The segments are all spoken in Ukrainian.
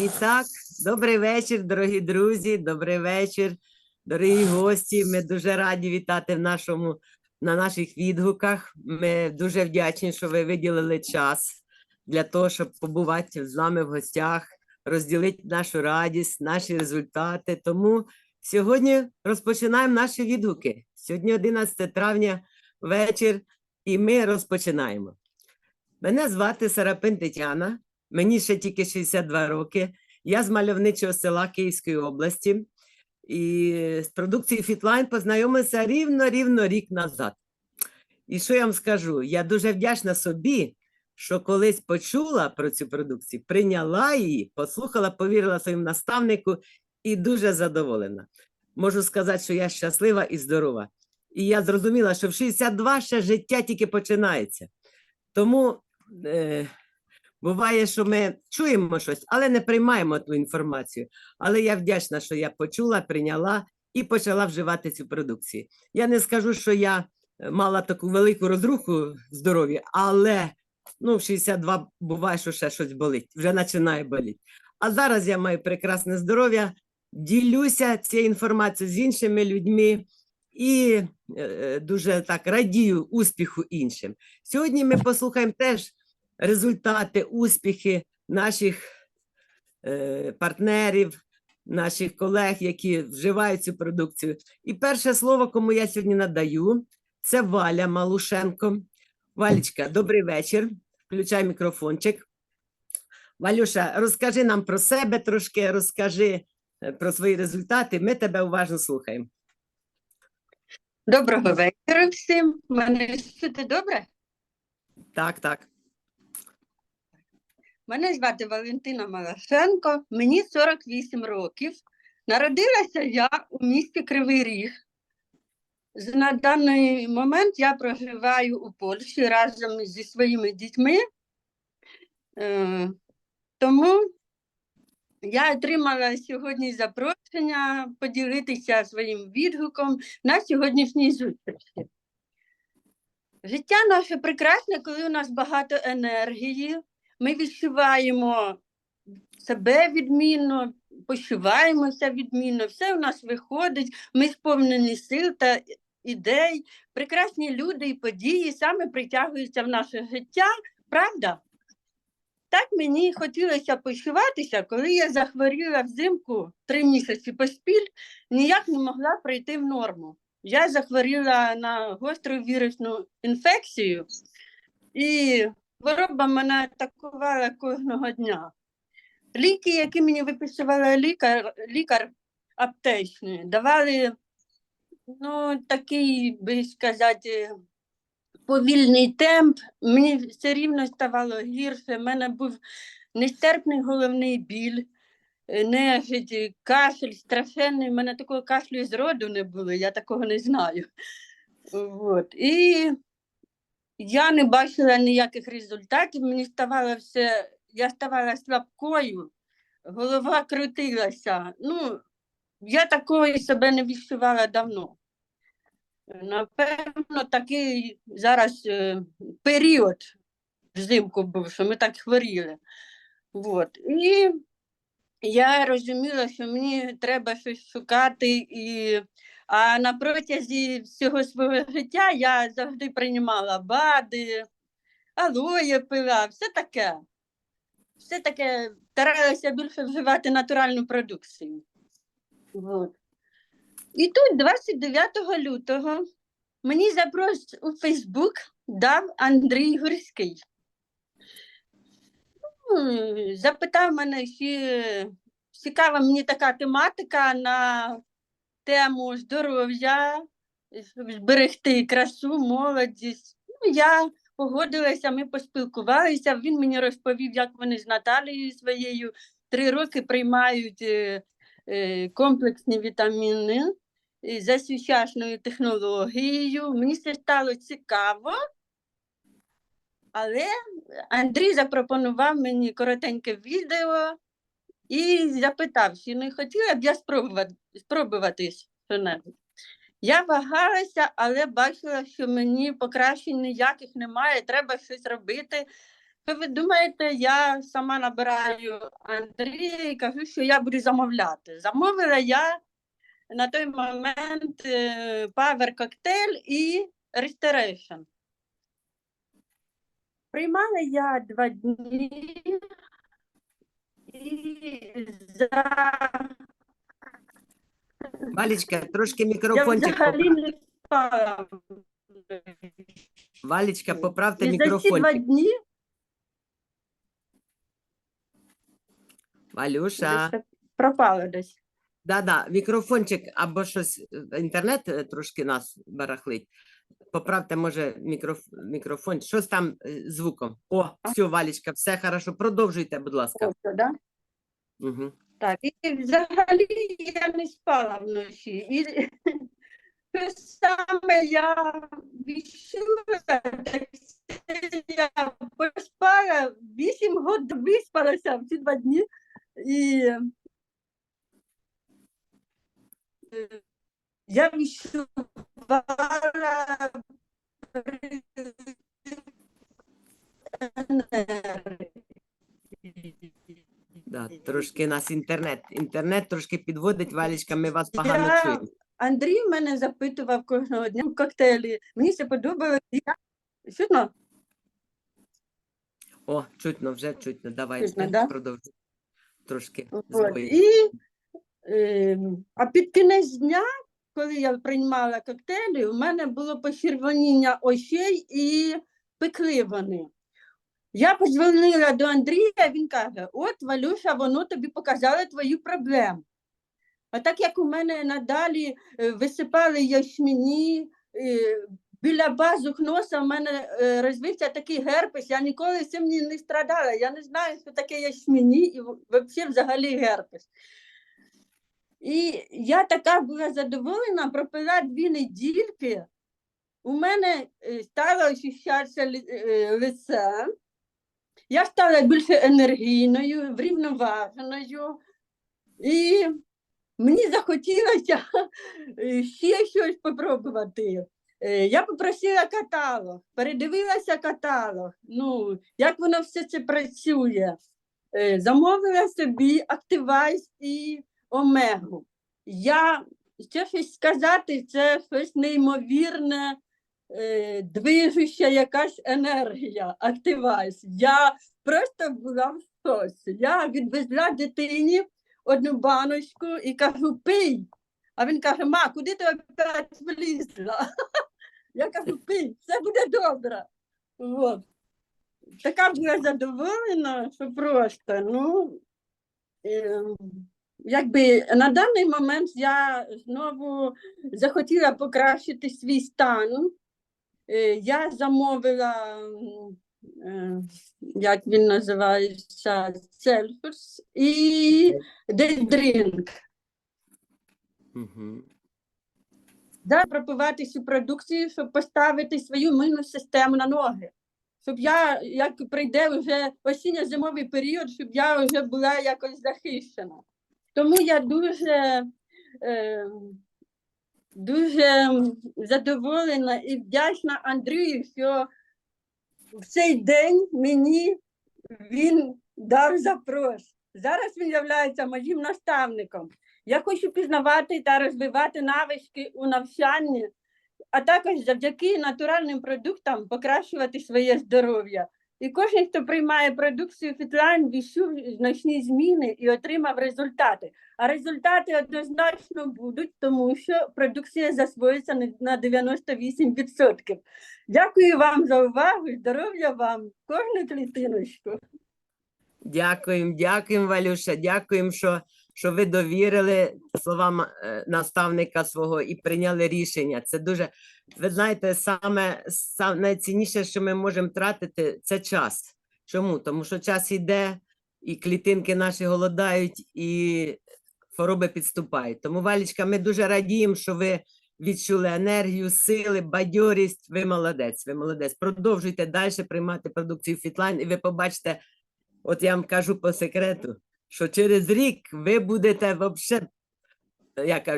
І так, добрий вечір, дорогі друзі, добрий вечір, дорогі гості. Ми дуже раді вітати в нашому, на наших відгуках. Ми дуже вдячні, що ви виділили час для того, щоб побувати з нами в гостях, розділити нашу радість, наші результати. Тому сьогодні розпочинаємо наші відгуки. Сьогодні 11 травня вечір, і ми розпочинаємо. Мене звати Сарапин Тетяна. Мені ще тільки 62 роки. Я з мальовничого села Київської області. І з продукцією Фітлайн познайомилася рівно-рівно рік назад. І що я вам скажу? Я дуже вдячна собі, що колись почула про цю продукцію, прийняла її, послухала, повірила своєму наставнику і дуже задоволена. Можу сказати, що я щаслива і здорова. І я зрозуміла, що в 62 ще життя тільки починається. Тому е, буває, що ми чуємо щось, але не приймаємо ту інформацію. Але я вдячна, що я почула, прийняла і почала вживати цю продукцію. Я не скажу, що я е, мала таку велику розруху в здоров'ї, але ну, в 62 буває, що ще щось болить, вже починає боліти. А зараз я маю прекрасне здоров'я, ділюся цією інформацією з іншими людьми і е, дуже так радію успіху іншим. Сьогодні ми послухаємо теж результати, успіхи наших е, партнерів, наших колег, які вживають цю продукцію. І перше слово, кому я сьогодні надаю, це Валя Малушенко. Валічка, добрий вечір. Включай мікрофончик. Валюша, розкажи нам про себе трошки, розкажи е, про свої результати. Ми тебе уважно слухаємо. Доброго вечора всім. Мене чути добре? Так, так. Мене звати Валентина Малашенко, мені 48 років. Народилася я у місті Кривий Ріг. На даний момент я проживаю у Польщі разом зі своїми дітьми. Е, Тому я отримала сьогодні запрошення поділитися своїм відгуком на сьогоднішній зустрічі. Життя наше прекрасне, коли у нас багато енергії. Ми відчуваємо себе відмінно, почуваємося відмінно, все у нас виходить, ми сповнені сил та ідей, прекрасні люди і події саме притягуються в наше життя, правда? Так мені хотілося почуватися, коли я захворіла взимку три місяці поспіль, ніяк не могла прийти в норму. Я захворіла на гостру вірусну інфекцію, і хвороба мене атакувала кожного дня. Ліки, які мені виписувала лікар, лікар аптечний, давали ну, такий, би сказати, повільний темп. Мені все рівно ставало гірше. У мене був нестерпний головний біль, е, нежить, кашель страшенний. У мене такого кашлю з роду не було, я такого не знаю. От. І я не бачила ніяких результатів, мені ставало все, я ставала слабкою, голова крутилася. Ну, я такої себе не відчувала давно. Напевно, такий зараз е, період взимку був, що ми так хворіли. От. І я розуміла, що мені треба щось шукати. І... А на протязі всього свого життя я завжди приймала БАДи, алоє пила, все таке. Все таке старалася більше вживати натуральну продукцію. От. І тут, 29 лютого, мені запрос у Фейсбук дав Андрій Гурський. Ну, Запитав мене, чи цікава мені така тематика на тему здоров'я, зберегти красу, молодість. Ну, я погодилася, ми поспілкувалися. Він мені розповів, як вони з Наталією своєю три роки приймають е, е, комплексні вітаміни за сучасною технологією. Мені це стало цікаво. Але Андрій запропонував мені коротеньке відео і запитав, чи не хотіла б я спробувати, спробувати що-небудь. Я вагалася, але бачила, що мені покращень ніяких немає, треба щось робити. ви думаєте, я сама набираю Андрія і кажу, що я буду замовляти. Замовила я на той момент Power Cocktail і Restoration. Приймала я два дні за Валічка, трошки мікрофончик. взагалі поправ- не спала. Валічка, поправте І за ці два мікрофончик. дні Валюша. десь пропала десь. Да-да, мікрофончик або щось, е, інтернет е, трошки нас барахлить. Поправте, може, мікроф... мікрофон. Щось там е, з звуком. О, все, Валічка, все хорошо. Продовжуйте, будь ласка. Просто, да? Так, і взагалі я не спала вночі. І те саме я відчула, я поспала, 8 років виспалася в ці два дні. І е, я відчувала енергію. Да, трошки нас інтернет. Інтернет трошки підводить, Валічка, ми вас погано Я- чуємо. Андрій мене запитував кожного дня в коктейлі. Мені це подобалося. Я... Чутно? О, чутно, вже чутно. Давайте Чутно, да? продовжуй. Трошки От. збої. І, е, а під кінець дня, коли я приймала коктейлі, у мене було почервоніння очей і пекли вони. Я подзвонила до Андрія, він каже: От, Валюша, воно тобі показало твою проблему. А так як у мене надалі е, висипали яшміні, е, біля базух носа в мене е, розвився такий герпес, я ніколи цим не, страдала. Я не знаю, що таке яшміні і взагалі герпес. І я така була задоволена, пропила дві недільки. У мене стало е, лице. Я стала більш енергійною, врівноваженою. І мені захотілося е, ще щось спробувати. Е, Я попросила каталог, передивилася каталог, ну, як воно все це працює. Е, Замовила собі Activize і Омегу. Я ще щось сказати, це щось неймовірне, е, движуща якась енергія, Activize. Я просто була в шоці. Я відвезла дитині одну баночку і кажу, пий. А він каже, ма, куди ти опять влізла? Я кажу, пий, все буде добре. От. Така була задоволена, що просто, ну, ем, якби на даний момент я знову захотіла покращити свій стан. Е, Я замовила, е, як він називається, Цельфус і Дейдринк. Угу. Да, пропивати цю продукцію, щоб поставити свою імунну систему на ноги. Щоб я, як прийде вже осінньо-зимовий період, щоб я вже була якось захищена. Тому я дуже, е, дуже задоволена і вдячна Андрію, що в цей день мені він дав запрос. Зараз він є моїм наставником. Я хочу пізнавати та розвивати навички у навчанні, а також завдяки натуральним продуктам покращувати своє здоров'я. І кожен, хто приймає продукцію Фітлайн, відчув значні зміни і отримав результати. А результати однозначно будуть, тому що продукція засвоїться на- на 98%. Дякую вам за увагу, здоров'я вам, кожну клітиночку. Дякуємо, дякуємо, Валюша. Дякуємо, що, що ви довірили словам е, наставника свого і прийняли рішення. Це дуже, ви знаєте, саме, саме найцінніше, що ми можемо тратити, це час. Чому? Тому що час йде, і клітинки наші голодають, і хвороби підступають. Тому, Валічка, ми дуже радіємо, що ви відчули енергію, сили, бадьорість. Ви молодець, ви молодець. Продовжуйте далі приймати продукцію Фітлайн, і ви побачите. От я вам кажу по секрету, що через рік ви будете вообще, як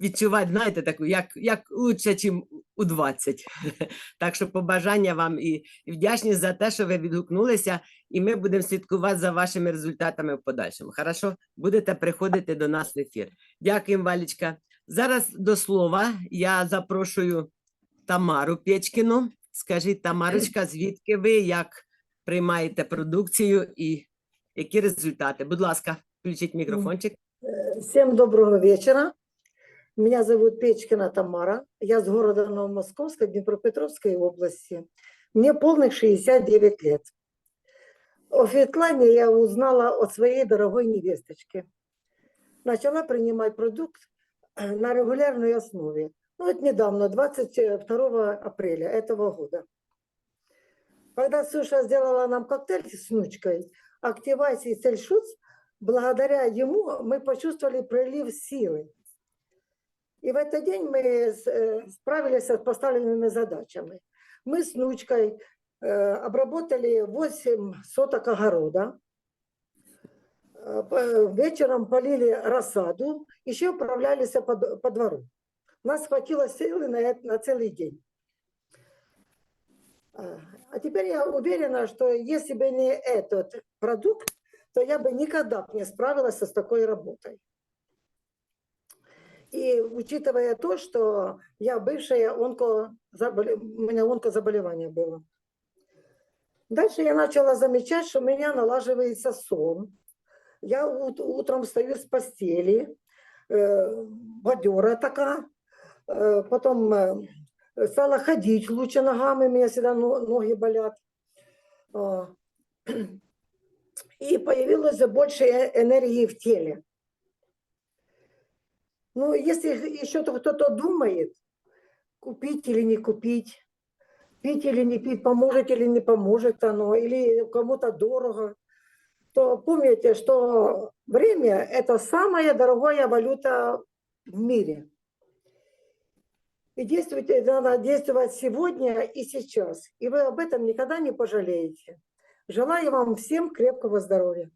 відчувати, знаєте, таку, як, як лучше, ніж у 20. Так що побажання вам і, і вдячність за те, що ви відгукнулися, і ми будемо слідкувати за вашими результатами в подальшому. Хорошо? Будете приходити до нас в ефір. Дякуємо, Валічка. Зараз до слова я запрошую Тамару Печкіну. Скажіть, Тамарочка, звідки ви, як приймаєте продукцію і які результати? Будь ласка, включіть мікрофончик. Всем доброго вечера. Меня зовут Печкина Тамара. Я с города Новомосковска, Днепропетровской области. Мне полных 69 лет. О Фетлане я узнала от своей дорогой невесточки. Начала принимать продукт э, на регулярной основе. Ну, вот недавно, 22 апреля этого года. Когда Суша сделала нам коктейль с внучкой, Активайс и Цельшуц, благодаря ему мы почувствовали прилив силы. И в этот день мы э, справились с поставленными задачами. Мы с внучкой э, обработали 8 соток огорода. Э, Вечером полили рассаду, еще управлялись по, по двору. Нас хватило силы на, на целый день. А теперь я уверена, что если бы не этот продукт, то я бы никогда б не справилась с такой работой. И учитывая то, что я бывшая онкозаболе... у меня онкозаболевание было. Дальше я начала замечать, что у меня налаживается сон. Я ут- утром встаю с постели, э, бодера такая, э, потом э, стала ходить лучше ногами, у меня всегда но- ноги болят. И появилось больше э- энергии в теле. Ну, если еще кто-то думает, купить или не купить, пить или не пить, поможет или не поможет оно, или кому-то дорого, то помните, что время – это самая дорогая валюта в мире. И действовать надо действовать сегодня и сейчас. И вы об этом никогда не пожалеете. Желаю вам всем крепкого здоров'я.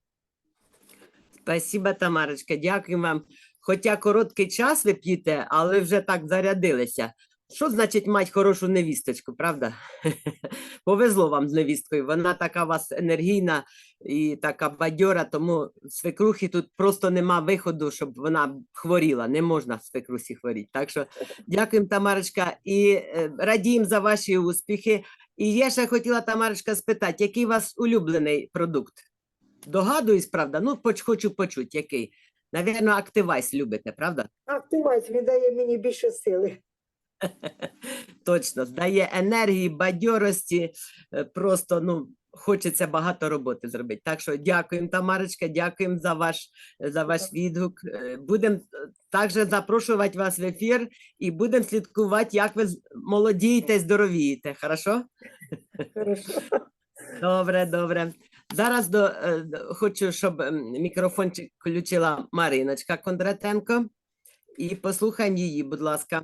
Спасибо, Тамарочка. Дякую вам. Хоча короткий час ви п'єте, але вже так зарядилися. Що значить мати хорошу невісточку, правда? Повезло вам з невісткою. Вона така у вас енергійна і така бадьора, тому свекрухи тут просто нема виходу, щоб вона хворіла. Не можна свекрусі хворіти. Так що дякуємо, Тамарочка, і е, радіємо за ваші успіхи. І я ще хотіла, Тамарочка, спитати, який у вас улюблений продукт? Догадуюсь, правда? Ну, поч, хочу почути, який. Навірно, активайс любите, правда? Активайс він дає мені більше сили. Точно, дає енергії, бадьорості, е, просто ну, хочеться багато роботи зробити. Так що дякуємо, Тамарочка, дякуємо за ваш, за ваш відгук. Е, Будемо також запрошувати вас в ефір і будемо слідкувати, як ви молодієте, здоровієте. Хорошо? Хорошо. Добре, добре. Зараз до, е, хочу, щоб мікрофончик включила Мариночка Кондратенко. І послухаємо її, будь ласка.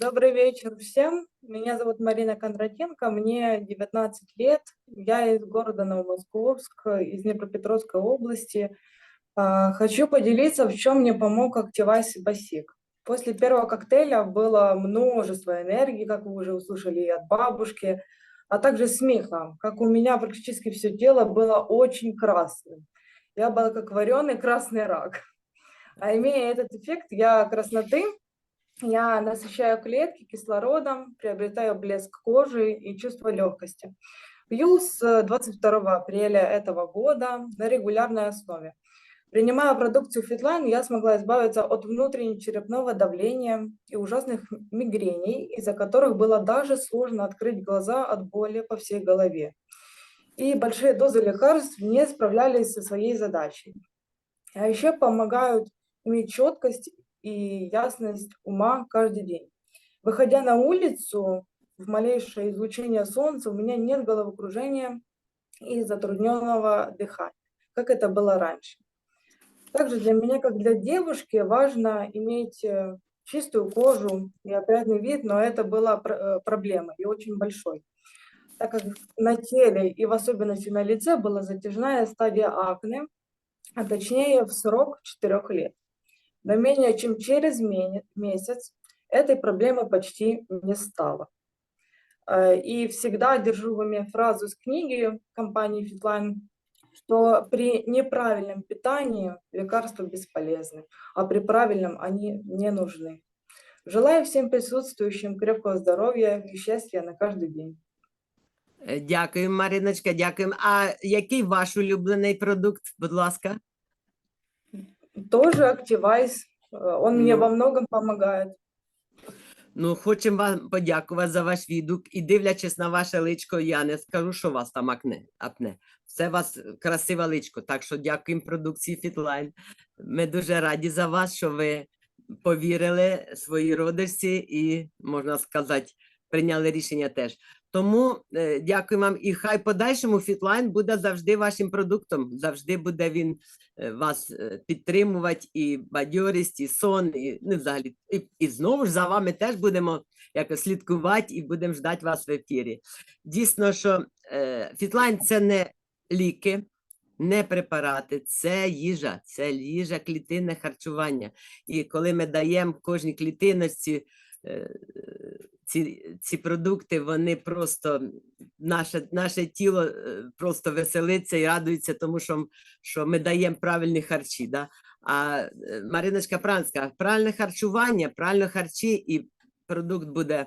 Добрый вечер всем. Меня зовут Марина Кондратенко, мне 19 лет. Я из города Новомосковск, из Днепропетровской области. А, Хочу поделиться, в чем мне помог Активайс и Басик. После первого коктейля было множество энергии, как вы уже услышали, и от бабушки, а также смеха, как у меня практически все тело было очень красным. Я была как вареный красный рак. А имея этот эффект, я красноты я насыщаю клетки кислородом, приобретаю блеск кожи и чувство легкости. Пью с э, 22 апреля этого года на регулярной основе. Принимая продукцию Fitline, я смогла избавиться от внутреннего черепного давления и ужасных мигрений, из-за которых было даже сложно открыть глаза от боли по всей голове. И большие дозы лекарств не справлялись со своей задачей. А еще помогают иметь четкость и ясность ума каждый день. Выходя на улицу, в малейшее излучение солнца, у меня нет головокружения и затрудненного дыхания, как это было раньше. Также для меня, как для девушки, важно иметь э, чистую кожу и опрятный вид, но это была э, проблема и очень большой, так как на теле и в особенности на лице была затяжная стадия акне, а точнее в срок 4 лет. но менее чем через ме- месяц этой проблемы почти не стало. Э, И всегда держу в уме фразу с книги компании Fitline, что при неправильном питании лекарства бесполезны, а при правильном они не нужны. Желаю всем присутствующим крепкого здоровья и счастья на каждый день. Е, Дякую, Мариночка, дякую. А який ваш улюблений продукт, будь ласка? Тоже Activize, э, он мне Ну. во многом помогает. Ну, хочемо вам подякувати за ваш відгук. І дивлячись на ваше личко, я не скажу, що вас там акне, апне. Все у вас красиве личко. Так що дякуємо продукції Фітлайн. Ми дуже раді за вас, що ви повірили своїй родичці і, можна сказати, прийняли рішення теж. Тому е, дякую вам. І хай подальшому Фітлайн буде завжди вашим продуктом. Завжди буде він е, вас е, підтримувати, і бадьорість, і сон, і ну, взагалі. І, і знову ж за вами теж будемо якось слідкувати і будемо ждати вас в ефірі. Дійсно, що е, Фітлайн це не ліки, не препарати, це їжа, це їжа, клітинне харчування. І коли ми даємо кожній клітиночці е, ці, ці продукти, вони просто наше, наше тіло е, просто веселиться і радується, тому що, що ми даємо правильні харчі. Да? А е, Мариночка Пранська, правильне харчування, правильно харчі, і продукт буде,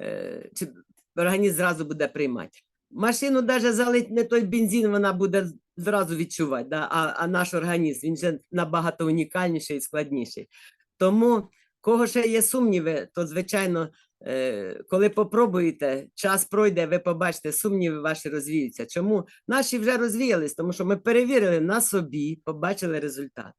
е, чи організм зразу буде приймати. Машину навіть залить не той бензин, вона буде зразу відчувати, да? а, а наш організм він же набагато унікальніший і складніший. Тому, кого ще є сумніви, то звичайно, е, коли попробуєте, час пройде, ви побачите, сумніви ваші розвіються. Чому? Наші вже розвіялись, тому що ми перевірили на собі, побачили результат.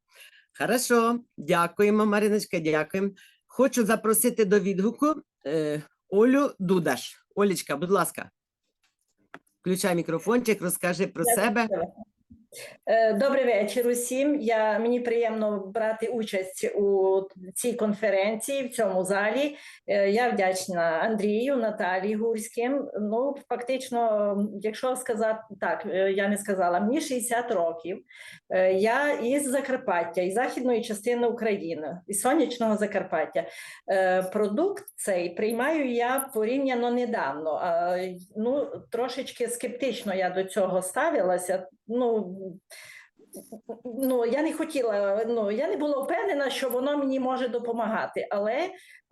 Хорошо, дякуємо, Мариночка, дякуємо. Хочу запросити до відгуку е, Олю Дудаш. Олічка, будь ласка. Включай мікрофончик, розкажи про себе. Е, Добрий вечір усім. Я, мені приємно брати участь у цій конференції в цьому залі. Е, Я вдячна Андрію, Наталії Гурським. Ну, фактично, якщо сказати так, е, я не сказала, мені 60 років. Я із Закарпаття, із західної частини України, із сонячного Закарпаття. Продукт цей приймаю я порівняно недавно. Ну, трошечки скептично я до цього ставилася. Ну, ну, я не хотіла, ну я не була впевнена, що воно мені може допомагати. Але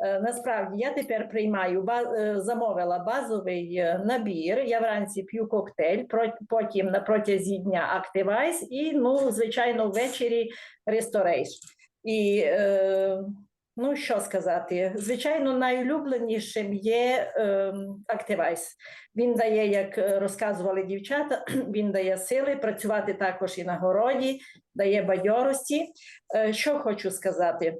е, насправді я тепер приймаю ба- е, замовила базовий е, набір. Я вранці п'ю коктейль, про- потім на протязі дня Activize і ну, звичайно, ввечері Restoration. І е, ну що сказати, звичайно, найулюбленішим є е, Activize. Він дає, як е, розказували дівчата, він дає сили працювати також і на городі, дає бадьорості. Е, Що хочу сказати?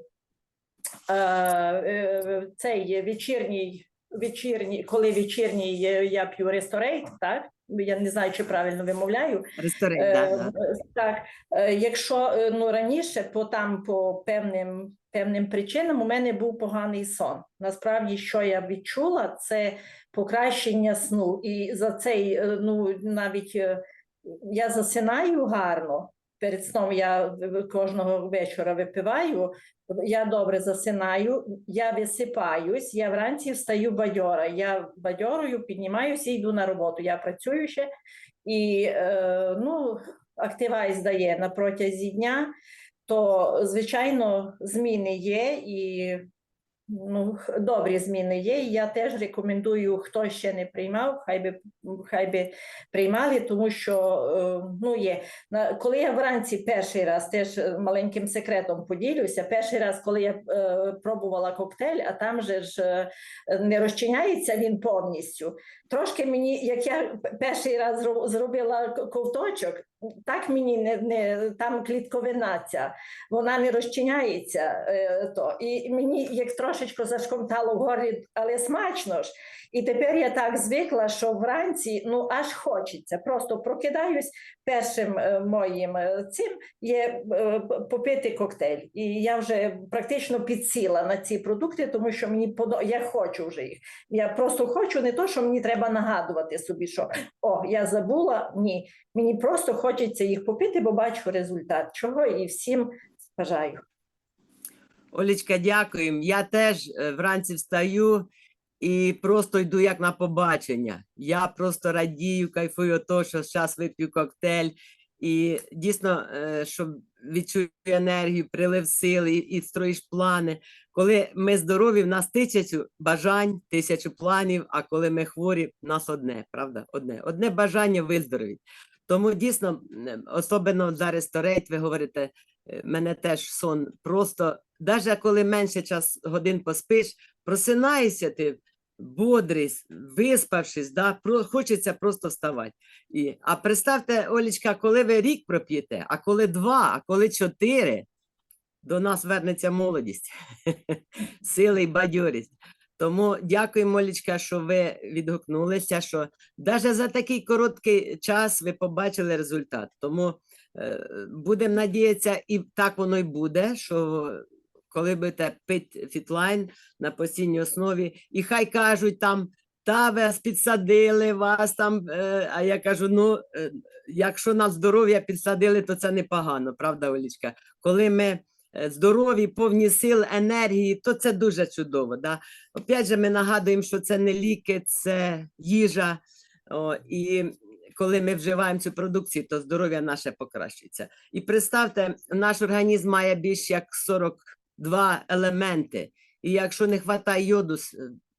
Е, е, Цей вечірній, вечірній, коли вечірній е, я п'ю ресторейт, так? Я не знаю, чи правильно вимовляю. Ресторин, Е, да, да. Так, е, якщо е, ну раніше, по там по певним певним причинам у мене був поганий сон. Насправді, що я відчула, це покращення сну. І за цей е, ну навіть е, я засинаю гарно. Перед сном я кожного вечора випиваю. Я добре засинаю, я висипаюсь, я вранці встаю бадьора. Я бадьорою піднімаюся йду на роботу. Я працюю ще і е, ну, Activize дає на протязі дня, то звичайно зміни є і ну, добрі зміни є. Я теж рекомендую, хто ще не приймав, хай би хай би приймали, тому що е, ну є. Коли я вранці перший раз теж е, маленьким секретом поділюся, перший раз, коли я е, пробувала коктейль, а там же ж не розчиняється він повністю. Трошки мені, як я перший раз зробила ковточок, так мені не, не там клітковина ця, вона не розчиняється. Е, то. І мені як трошечко зашкомтало в горлі, але смачно ж. І тепер я так звикла, що вранці ну аж хочеться. Просто прокидаюсь першим е, моїм е, цим є е, попити коктейль. І я вже практично підсіла на ці продукти, тому що мені подо... я хочу вже їх. Я просто хочу не то, що мені треба нагадувати собі, що о, я забула. Ні, мені просто хочеться їх попити, бо бачу результат. Чого і всім бажаю. Олечка, дякуємо. Я теж е, вранці встаю і просто йду як на побачення. Я просто радію, кайфую того, що зараз вип'ю коктейль. І дійсно, е, що енергію, прилив сили і, строїш плани. Коли ми здорові, в нас тисячу бажань, тисячу планів, а коли ми хворі, в нас одне, правда? Одне. Одне бажання виздоровіть. Тому дійсно, особливо зараз стареть, ви говорите, е, мене теж сон просто, навіть коли менше час годин поспиш, просинаєшся ти бодрий, виспавшись, да, про, хочеться просто вставати. І, а представте, Олічка, коли ви рік проп'єте, а коли два, а коли чотири, до нас вернеться молодість, сили і бадьорість. Тому дякуємо, Олічка, що ви відгукнулися, що навіть за такий короткий час ви побачили результат. Тому е, будемо надіятися, і так воно й буде, що коли будете пити фітлайн на постійній основі, і хай кажуть там, та вас підсадили, вас там, е, а я кажу, ну, е, якщо на здоров'я підсадили, то це непогано, правда, Олічка? Коли ми е, здорові, повні сил, енергії, то це дуже чудово. Да? Опять же, ми нагадуємо, що це не ліки, це їжа. О, і коли ми вживаємо цю продукцію, то здоров'я наше покращується. І представте, наш організм має більш як 42 елементи. І якщо не вистачає йоду,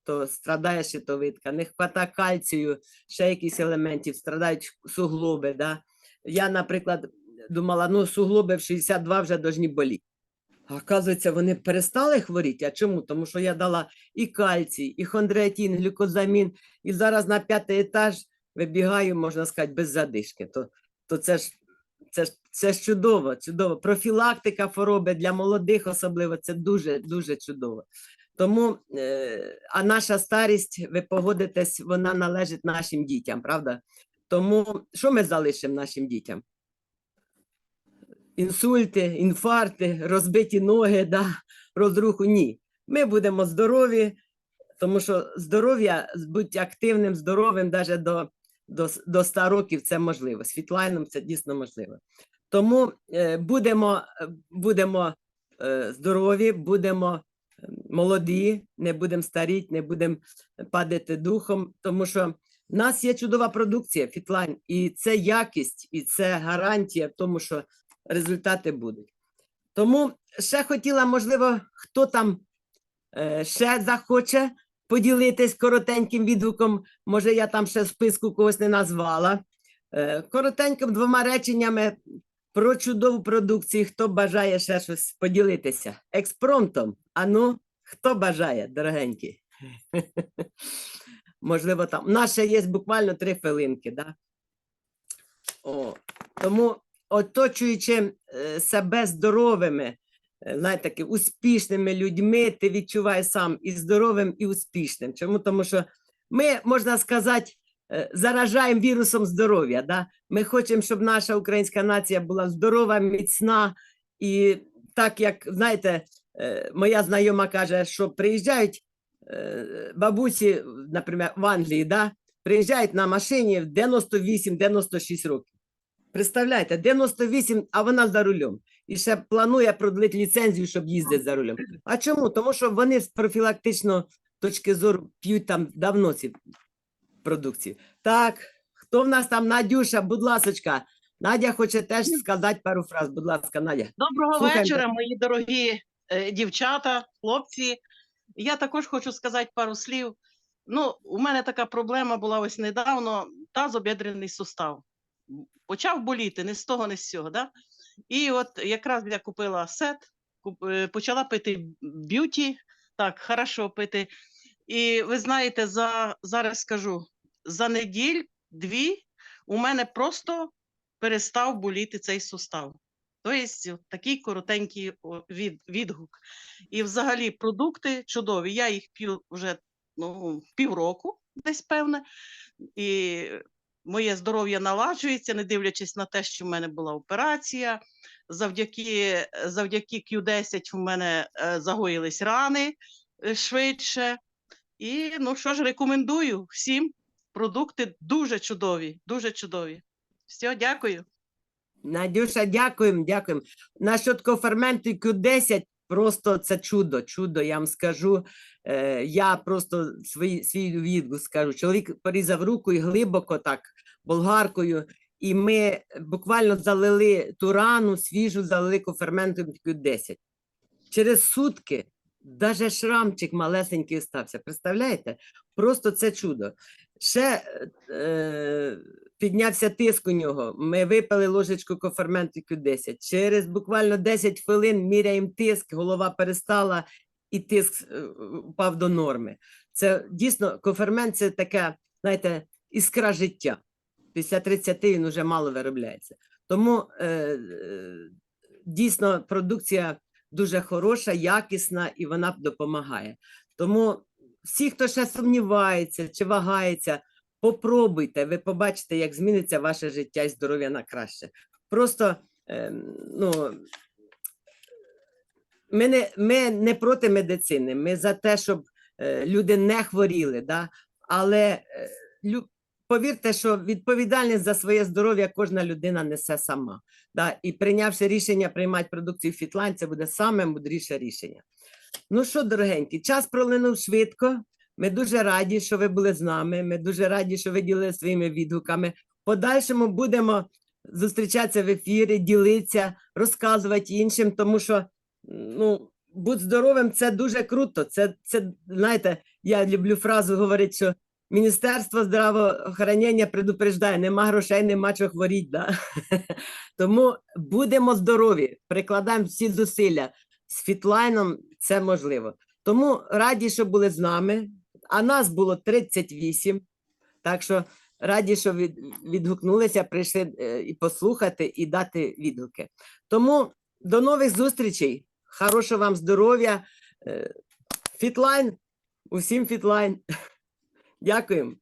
то страдає щитовидка, не вистачає кальцію, ще якісь елементів, страдають суглоби. Да? Я, наприклад, думала, ну суглоби в 62 вже повинні боліти. А оказується, вони перестали хворіти. А чому? Тому що я дала і кальцій, і хондроїтин, глюкозамін, і зараз на п'ятий етаж вибігаю, можна сказати, без задишки. То, то це ж це ж це чудово, чудово. Профілактика хвороби для молодих особливо це дуже дуже чудово. Тому, е, а наша старість, ви погодитесь, вона належить нашим дітям, правда? Тому що ми залишимо нашим дітям? Інсульти, інфаркти, розбиті ноги, да, розруху. Ні. Ми будемо здорові, тому що здоров'я, бути активним, здоровим, навіть до, до, до 100 років це можливо. Світлайном це дійсно можливо. Тому е, будемо, е, будемо е, здорові, будемо молоді, не будемо старіти, не будемо падати духом, тому що в нас є чудова продукція Фітлайн, і це якість, і це гарантія в тому, що результати будуть. Тому ще хотіла, можливо, хто там ще захоче поділитись коротеньким відгуком. Може, я там ще в списку когось не назвала. Коротеньким двома реченнями про чудову продукцію. Хто бажає ще щось поділитися? Експромтом. Ану, хто бажає, дорогенькі? Можливо, там. У нас ще є буквально три хвилинки. Да? О, тому, оточуючи е, себе здоровими, е, знаєте, таки, успішними людьми, ти відчуваєш сам і здоровим, і успішним. Чому? Тому що ми, можна сказати, заражаємо вірусом здоров'я. Да? Ми хочемо, щоб наша українська нація була здорова, міцна. І так як, знаєте, е, моя знайома каже, що приїжджають е, бабусі, наприклад, в Англії, да? приїжджають на машині в 98-96 років. Представляєте, 98, а вона за рулем. І ще планує продлити ліцензію, щоб їздити за рулем. А чому? Тому що вони з профілактичної точки зору п'ють там давно ці продукції. Так, хто в нас там Надюша, будь ласочка. Надя хоче теж сказати пару фраз. Будь ласка, Надя. Доброго Слухаємо. вечора, мої дорогі е, дівчата, хлопці. Я також хочу сказати пару слів. Ну, у мене така проблема була ось недавно тазобідрений сустав. Почав боліти не з того, не з цього. Да? І от якраз я купила сет, куп- е, почала пити б'юті, так, хорошо пити. І ви знаєте, за, зараз скажу, за неділь, дві у мене просто перестав боліти цей сустав. Тобто такий коротенький від, відгук. І взагалі продукти чудові. Я їх п'ю вже ну, півроку, десь певне. І моє здоров'я наладжується, не дивлячись на те, що в мене була операція. Завдяки, завдяки Q10 в мене е, загоїлись рани е, швидше. І ну що ж, рекомендую всім. Продукти дуже чудові, дуже чудові. Все, дякую. Надюша, дякуємо, дякуємо. Насчет коферменту Q10 просто це чудо, чудо, я вам скажу. Е, я просто свій, свій відгук скажу. Чоловік порізав руку і глибоко так болгаркою, і ми буквально залили ту рану, свіжу, залили коферментом 10. Через сутки даже шрамчик малесенький остався. Представляєте? Просто це чудо. Ще е, піднявся тиск у нього. Ми випили ложечку коферменту 10. Через буквально 10 хвилин міряємо тиск, голова перестала і тиск е, упав до норми. Це дійсно кофермент це таке, знаєте, іскра життя. Після 30 він вже мало виробляється. Тому е, е, дійсно продукція дуже хороша, якісна і вона допомагає. Тому всі, хто ще сумнівається чи вагається, попробуйте, ви побачите, як зміниться ваше життя і здоров'я на краще. Просто ем, ну, ми не, ми не проти медицини, ми за те, щоб е, люди не хворіли. Да? Але е, повірте, що відповідальність за своє здоров'я кожна людина несе сама. Да? І прийнявши рішення приймати продукцію Фітлайн, це буде саме мудріше рішення. Ну що, дорогенькі, час пролинув швидко. Ми дуже раді, що ви були з нами. Ми дуже раді, що ви ділили своїми відгуками. Подальшому будемо зустрічатися в ефірі, ділитися, розказувати іншим, тому що ну, будь здоровим це дуже круто. Це, це знаєте, я люблю фразу говорити, що Міністерство здравоохранення предупреждає, нема грошей, нема чого хворіти. Да? Тому будемо здорові, прикладаємо всі зусилля. З фітлайном це можливо. Тому раді, що були з нами. А нас було 38. Так що раді, що від, відгукнулися, прийшли е, послухати, і дати відгуки. Тому до нових зустрічей. Хорошого вам здоров'я. Е, Фітлайн, усім фітлайн. Дякуємо.